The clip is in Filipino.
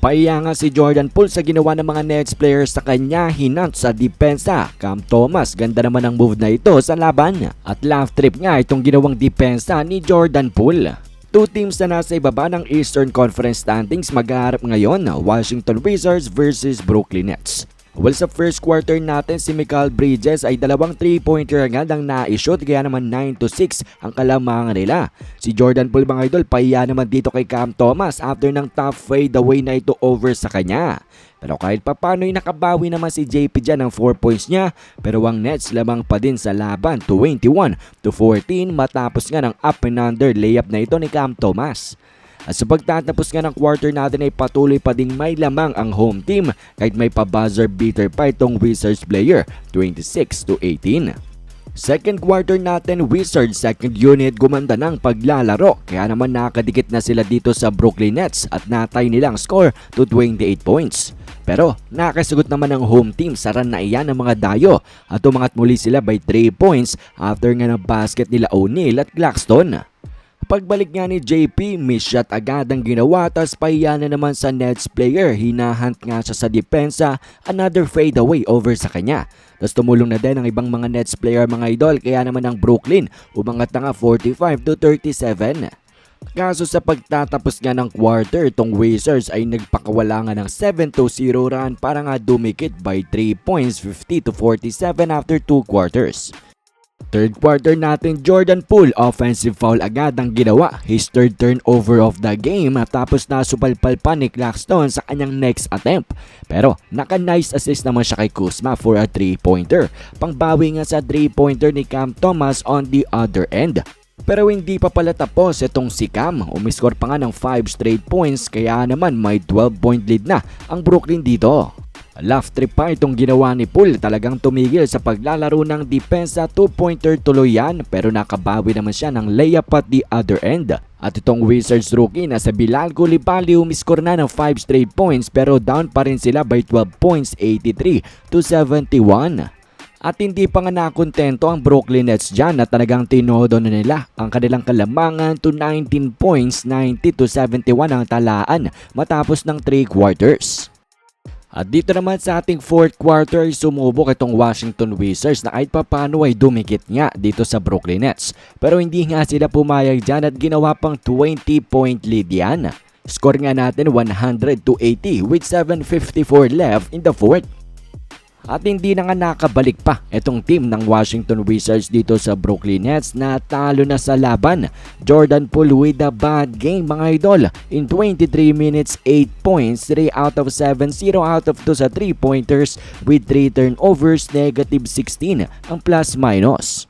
Pahiya nga si Jordan Poole sa ginawa ng mga Nets players sa kanya hinant sa depensa. Cam Thomas, ganda naman ang move na ito sa laban. At laugh trip nga itong ginawang depensa ni Jordan Poole. Two teams na nasa ibaba ng Eastern Conference standings maghaharap ngayon, Washington Wizards versus Brooklyn Nets. Well, sa first quarter natin, si Michael Bridges ay dalawang 3-pointer agad ang na-shoot kaya naman 9 to 6 ang kalamangan nila. Si Jordan Poole mga idol, pahiya naman dito kay Cam Thomas after ng tough fade away na ito over sa kanya. Pero kahit papano ay nakabawi naman si JP dyan ng 4 points niya pero ang Nets lamang pa din sa laban 21 to 14 matapos nga ng up and under layup na ito ni Cam Thomas. At sa pagtatapos nga ng quarter natin ay patuloy pa ding may lamang ang home team kahit may pa-buzzer beater pa itong Wizards player 26 to 18. Second quarter natin, Wizards second unit gumanda ng paglalaro kaya naman nakadikit na sila dito sa Brooklyn Nets at natay nilang score to 28 points. Pero nakasugot naman ang home team sa run na iyan ng mga dayo at umangat muli sila by 3 points after nga ng basket nila O'Neal at Claxton. Pagbalik nga ni JP, miss shot agad ang ginawa tas na naman sa Nets player. Hinahant nga siya sa depensa, another fade away over sa kanya. Tapos tumulong na din ang ibang mga Nets player mga idol kaya naman ang Brooklyn umangat na nga 45 to 37. Kaso sa pagtatapos nga ng quarter, itong Wizards ay nagpakawala nga ng 7 to 0 run para nga dumikit by 3 points 50 to 47 after 2 quarters. Third quarter natin, Jordan Poole offensive foul agad ang ginawa. His third turnover of the game tapos nasupalpal pa ni Claxton sa kanyang next attempt. Pero naka-nice assist naman siya kay Kuzma for a 3-pointer. Pangbawi nga sa 3-pointer ni Cam Thomas on the other end. Pero hindi pa pala tapos itong si Cam. Umiscore pa nga ng 5 straight points kaya naman may 12 point lead na ang Brooklyn dito. Laugh trip pa itong ginawa ni Poole talagang tumigil sa paglalaro ng depensa 2-pointer tuloy yan pero nakabawi naman siya ng layup at the other end. At itong Wizards rookie na sa Bilal Koulibaly umiscore na ng 5 straight points pero down pa rin sila by 12 points 83 to 71. At hindi pa nga nakontento ang Brooklyn Nets dyan na talagang tinodo na nila ang kanilang kalamangan to 19 points 90 to 71 ang talaan matapos ng 3 quarters. At dito naman sa ating fourth quarter sumubok itong Washington Wizards na kahit papano ay dumikit nga dito sa Brooklyn Nets. Pero hindi nga sila pumayag dyan at ginawa pang 20 point lead yan. Score nga natin 100 to 80 with 7.54 left in the fourth. At hindi na nga nakabalik pa itong team ng Washington Wizards dito sa Brooklyn Nets na talo na sa laban. Jordan Poole with a bad game mga idol. In 23 minutes, 8 points, 3 out of 7, 0 out of 2 sa 3 pointers with 3 turnovers, negative 16 ang plus minus.